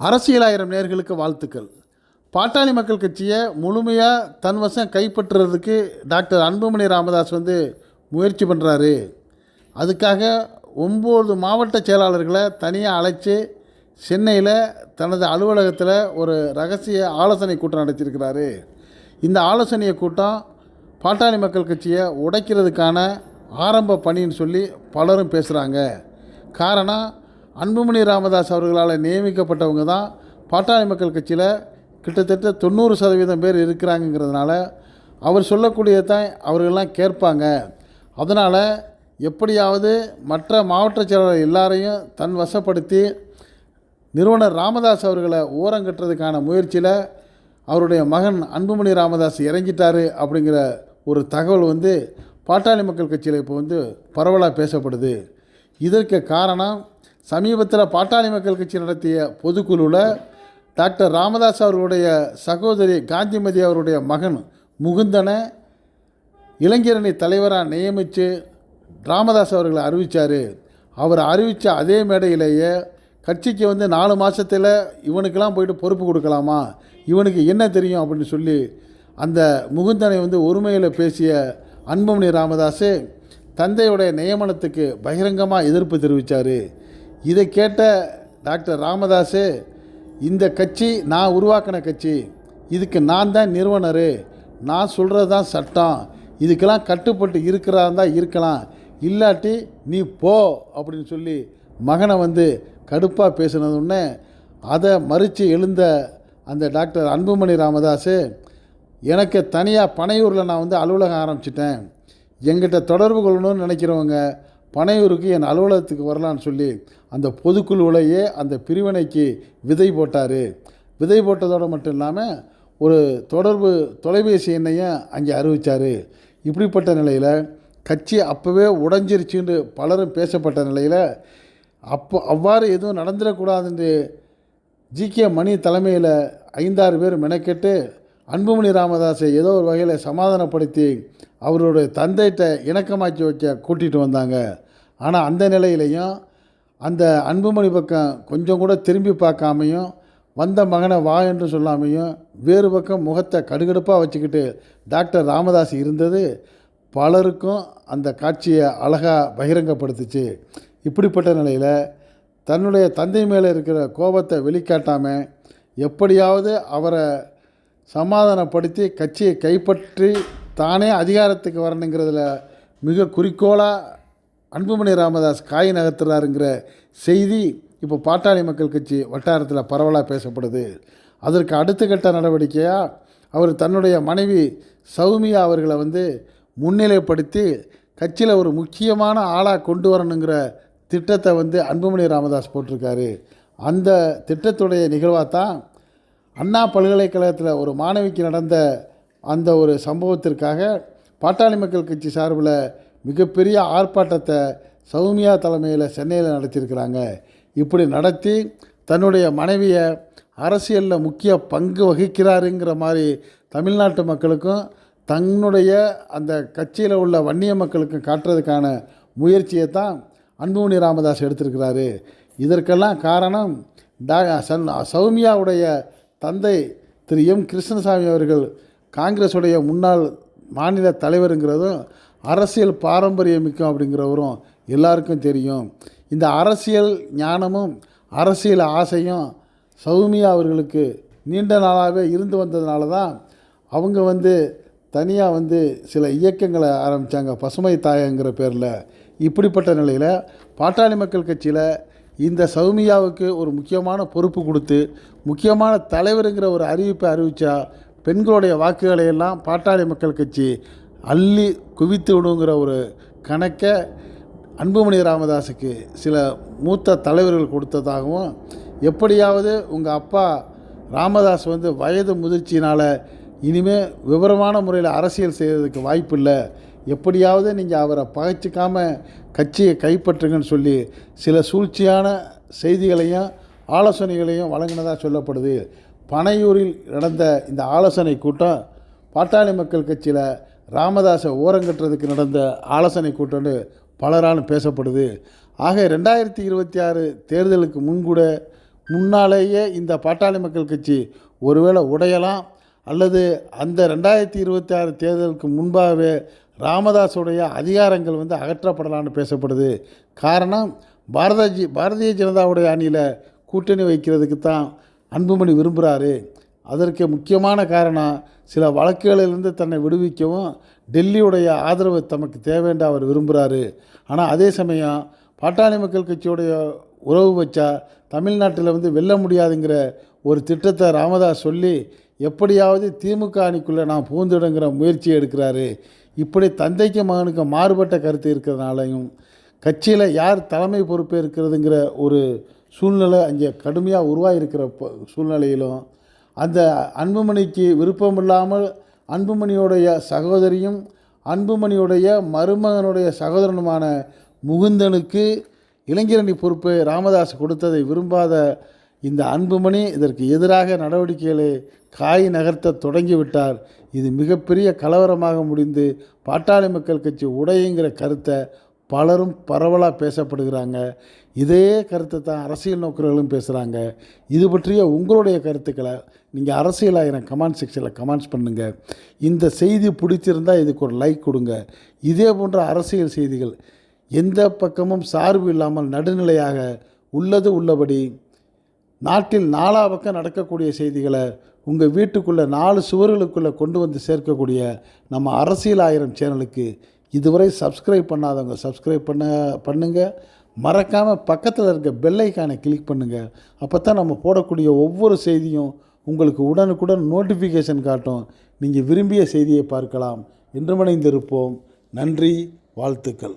அரசியலாயிரம் நேர்களுக்கு வாழ்த்துக்கள். பாட்டாளி மக்கள் கட்சியை முழுமையாக தன் வசம் கைப்பற்றுறதுக்கு டாக்டர் அன்புமணி ராமதாஸ் வந்து முயற்சி பண்ணுறாரு அதுக்காக ஒம்பது மாவட்ட செயலாளர்களை தனியாக அழைச்சி சென்னையில் தனது அலுவலகத்தில் ஒரு ரகசிய ஆலோசனை கூட்டம் நடத்தியிருக்கிறாரு. இந்த ஆலோசனையை கூட்டம் பாட்டாளி மக்கள் கட்சியை உடைக்கிறதுக்கான ஆரம்ப பணின்னு சொல்லி பலரும் பேசுகிறாங்க காரணம் அன்புமணி ராமதாஸ் அவர்களால் நியமிக்கப்பட்டவங்க தான் பாட்டாளி மக்கள் கட்சியில் கிட்டத்தட்ட தொண்ணூறு சதவீதம் பேர் இருக்கிறாங்கங்கிறதுனால அவர் சொல்லக்கூடியதான் அவர்கள்லாம் கேட்பாங்க. அதனால் எப்படியாவது மற்ற மாவட்ட செயலாளர் எல்லாரையும் தன் வசப்படுத்தி நிறுவனர் ராமதாஸ் அவர்களை ஓரங்கட்டுறதுக்கான முயற்சியில் அவருடைய மகன் அன்புமணி ராமதாஸ் இறங்கிட்டாரு அப்படிங்கிற ஒரு தகவல் வந்து பாட்டாளி மக்கள் கட்சியில் இப்போ வந்து பரவலாக பேசப்படுது. இதற்கு காரணம் சமீபத்தில் பாட்டாளி மக்கள் கட்சி நடத்திய பொதுக்குழுவில் டாக்டர் ராமதாஸ் அவர்களுடைய சகோதரி காந்திமதி அவருடைய மகன் முகுந்தனை இளைஞரணி தலைவராக நியமித்து ராமதாஸ் அவர்களை அறிவித்தார் அவர் அறிவித்த அதே மேடையிலேயே கட்சிக்கு வந்து நாலு மாதத்தில் இவனுக்கெல்லாம் போயிட்டு பொறுப்பு கொடுக்கலாமா? இவனுக்கு என்ன தெரியும் அப்படின்னு சொல்லி அந்த முகுந்தனை வந்து ஒருமையில் பேசிய அன்புமணி ராமதாஸ் தந்தையுடைய நியமனத்துக்கு பகிரங்கமாக எதிர்ப்பு தெரிவித்தார் இதை கேட்ட டாக்டர் ராமதாஸு இந்த கட்சி நான் உருவாக்கின கட்சி இதுக்கு நான் தான் நிறுவனர் நான் சொல்கிறது தான் சட்டம் இதுக்கெல்லாம் கட்டுப்பட்டு இருக்கிறதா தான் இருக்கலாம் இல்லாட்டி நீ போ அப்படின்னு சொல்லி மகனை வந்து கடுப்பாக பேசினது உடனே அதை மறித்து எழுந்த அந்த டாக்டர் அன்புமணி ராமதாஸு எனக்கு தனியாக பனையூரில் நான் வந்து அலுவலகம் ஆரம்பிச்சிட்டேன். எங்கிட்ட தொடர்பு கொள்ளணும்னு நினைக்கிறவங்க பனையூருக்கு என் அலுவலகத்துக்கு வரலான்னு சொல்லி அந்த பொதுக்குழுவிலேயே அந்த பிரிவினைக்கு விதை போட்டார். விதை போட்டதோடு மட்டும் இல்லாமல் ஒரு தொடர்பு தொலைபேசி எண்ணையும் அங்கே அறிவித்தார் இப்படிப்பட்ட நிலையில் கட்சி அப்போவே உடஞ்சிருச்சுன்னு பலரும் பேசப்பட்ட நிலையில் அப்போ அவ்வாறு எதுவும் நடந்துடக்கூடாதுன்னு ஜிகே மணி தலைமையில் ஐந்தாறு பேர் மெனக்கெட்டு அன்புமணி ராமதாஸை ஏதோ ஒரு வகையில் சமாதானப்படுத்தி அவருடைய தந்தைகிட்ட இணக்கமாக்கி வைக்க கூட்டிகிட்டு வந்தாங்க. ஆனால் அந்த நிலையிலையும் அந்த அன்புமணி பக்கம் கொஞ்சம் கூட திரும்பி பார்க்காமையும் வந்த மகனை வா என்று சொல்லாமையும் வேறு பக்கம் முகத்தை கடுகடுப்பாக வச்சுக்கிட்டு டாக்டர் ராமதாஸ் இருந்தது. பலருக்கும் அந்த காட்சியை அழகாக பகிரங்கப்படுத்துச்சு. இப்படிப்பட்ட நிலையில் தன்னுடைய தந்தை மேலே இருக்கிற கோபத்தை வெளிக்காட்டாமல் எப்படியாவது அவரை சமாதானப்படுத்தி கட்சியை கைப்பற்றி தானே அதிகாரத்துக்கு வரணுங்கிறதுல மிக குறிக்கோளாக அன்புமணி ராமதாஸ் காய் நகர்த்துறாருங்கிற செய்தி இப்போ பாட்டாளி மக்கள் கட்சி வட்டாரத்தில் பரவலாக பேசப்படுது. அதற்கு அடுத்த கட்ட நடவடிக்கையாக அவர் தன்னுடைய மனைவி சௌமியா அவர்களை வந்து முன்னிலைப்படுத்தி கட்சியில் ஒரு முக்கியமான ஆளாக கொண்டு வரணுங்கிற திட்டத்தை வந்து அன்புமணி ராமதாஸ் போட்டிருக்காரு. அந்த திட்டத்துடைய நிகழ்வாக தான் அண்ணா பல்கலைக்கழகத்தில் ஒரு மாணவிக்கு நடந்த அந்த ஒரு சம்பவத்திற்காக பாட்டாளி மக்கள் கட்சி சார்பில் மிகப்பெரிய ஆர்ப்பாட்டத்தை சௌமியா தலைமையில் சென்னையில் நடத்தியிருக்கிறாங்க. இப்படி நடத்தி தன்னுடைய மனைவியை அரசியலில் முக்கிய பங்கு வகிக்கிறாருங்கிற மாதிரி தமிழ்நாட்டு மக்களுக்கும் தன்னுடைய அந்த கட்சியில் உள்ள வன்னிய மக்களுக்கும் காட்டுறதுக்கான முயற்சியை தான் அன்புமணி ராமதாஸ் எடுத்திருக்கிறாரு. இதற்கெல்லாம் காரணம் டா சன் சௌமியாவுடைய தந்தை திரு எம் கிருஷ்ணசாமி அவர்கள். காங்கிரஸுடைய முன்னாள் மாநில தலைவருங்கிறதும் அரசியல் பாரம்பரியமிக்கும் அப்படிங்கிறவரும் எல்லாருக்கும் தெரியும். இந்த அரசியல் ஞானமும் அரசியல் ஆசையும் சௌமியா அவர்களுக்கு நீண்ட நாளாகவே இருந்து வந்ததுனால தான் அவங்க வந்து தனியாக வந்து சில இயக்கங்களை ஆரம்பித்தாங்க பசுமை தாயங்கிற பேரில். இப்படிப்பட்ட நிலையில் பாட்டாளி மக்கள் கட்சியில் இந்த சௌமியாவுக்கு ஒரு முக்கியமான பொறுப்பு கொடுத்து முக்கியமான தலைவருங்கிற ஒரு அறிவிப்பை அறிவித்தா பெண்களுடைய வாக்குகளை எல்லாம் பாட்டாளி மக்கள் கட்சி அள்ளி குவித்து விடுங்கிற ஒரு கணக்கை அன்புமணி ராமதாஸுக்கு சில மூத்த தலைவர்கள் கொடுத்ததாகவும் எப்படியாவது உங்கள் அப்பா ராமதாஸ் வந்து வயது முதிர்ச்சினால் இனிமேல் விவரமான முறையில் அரசியல் செய்கிறதுக்கு வாய்ப்பு இல்லை எப்படியாவது நீங்கள் அவரை பகைச்சிக்காமல் கட்சியை கைப்பற்றுங்கன்னு சொல்லி சில சூழ்ச்சியான செய்திகளையும் ஆலோசனைகளையும் வழங்கினதாக சொல்லப்படுது. பனையூரில் நடந்த இந்த ஆலோசனை கூட்டம் பாட்டாளி மக்கள் கட்சியில் ராமதாஸை ஓரங்கட்டுறதுக்கு நடந்த ஆலோசனை கூட்டம்னு பலராலும் பேசப்படுது. ஆக ரெண்டாயிரத்தி இருபத்தி ஆறு தேர்தலுக்கு முன்கூட முன்னாலேயே இந்த பாட்டாளி மக்கள் கட்சி ஒருவேளை உடையலாம் அல்லது அந்த ரெண்டாயிரத்தி இருபத்தி ஆறு தேர்தலுக்கு முன்பாகவே ராமதாஸுடைய அதிகாரங்கள் வந்து அகற்றப்படலான்னு பேசப்படுது. காரணம் பாரதஜி பாரதிய ஜனதாவுடைய அணியில் கூட்டணி வைக்கிறதுக்கு தான் அன்புமணி விரும்புகிறாரு அதற்கு முக்கியமான காரணம் சில வழக்குகளிலிருந்து தன்னை விடுவிக்கவும் டெல்லியுடைய ஆதரவு தமக்கு தேவைன்னு அவர் விரும்புகிறாரு ஆனால் அதே சமயம் பாட்டாளி மக்கள் கட்சியுடைய உறவு வச்சா தமிழ்நாட்டில் வந்து வெல்ல முடியாதுங்கிற ஒரு திட்டத்தை ராமதாஸ் சொல்லி எப்படியாவது திமுக அணிக்குள்ளே நான் பூந்துடுங்கிற முயற்சி எடுக்கிறாரு. இப்படி தந்தைக்கு மகனுக்கு மாறுபட்ட கருத்து இருக்கிறதுனாலையும் கட்சியில் யார் தலைமை பொறுப்பு இருக்கிறதுங்கிற ஒரு சூழ்நிலை அங்கே கடுமையாக உருவாகிருக்கிற ப- சூழ்நிலையிலும் அந்த அன்புமணிக்கு விருப்பமில்லாமல் அன்புமணியுடைய சகோதரியும் அன்புமணியுடைய மருமகனுடைய சகோதரனுமான முகுந்தனுக்கு இளைஞரணி பொறுப்பை ராமதாஸ் கொடுத்ததை விரும்பாத இந்த அன்புமணி இதற்கு எதிராக நடவடிக்கைகளை காய் நகர்த்த தொடங்கிவிட்டார். இது மிகப்பெரிய கலவரமாக முடிந்து பாட்டாளி மக்கள் கட்சி உடையுங்கிற கருத்தை பலரும் பரவலாக பேசப்படுகிறாங்க. இதே கருத்தை தான் அரசியல் நோக்கர்களும் பேசுகிறாங்க இது பற்றிய உங்களுடைய கருத்துக்களை நீங்கள் அரசியலாயிரம் கமெண்ட் செக்ஷனில் கமெண்ட்ஸ் பண்ணுங்கள் இந்த செய்தி பிடிச்சிருந்தால் இதுக்கு ஒரு லைக் கொடுங்க. இதே போன்ற அரசியல் செய்திகள் எந்த பக்கமும் சார்பு இல்லாமல் நடுநிலையாக உள்ளது உள்ளபடி நாட்டில் நாலா பக்கம் நடக்கக்கூடிய செய்திகளை உங்கள் வீட்டுக்குள்ளே நாலு சுவர்களுக்குள்ளே கொண்டு வந்து சேர்க்கக்கூடிய நம்ம அரசியல் ஆயிரம் சேனலுக்கு இதுவரை சப்ஸ்கிரைப் பண்ணாதவங்க சப்ஸ்கிரைப் பண்ண பண்ணுங்கள் மறக்காமல் பக்கத்தில் இருக்க பெல்லைக்கானை கிளிக் பண்ணுங்கள் அப்போ தான் நம்ம போடக்கூடிய ஒவ்வொரு செய்தியும் உங்களுக்கு உடனுக்குடன் நோட்டிஃபிகேஷன் காட்டும். நீங்கள் விரும்பிய செய்தியை பார்க்கலாம். இன்றுமணிந்திருப்போம் நன்றி வாழ்த்துக்கள்.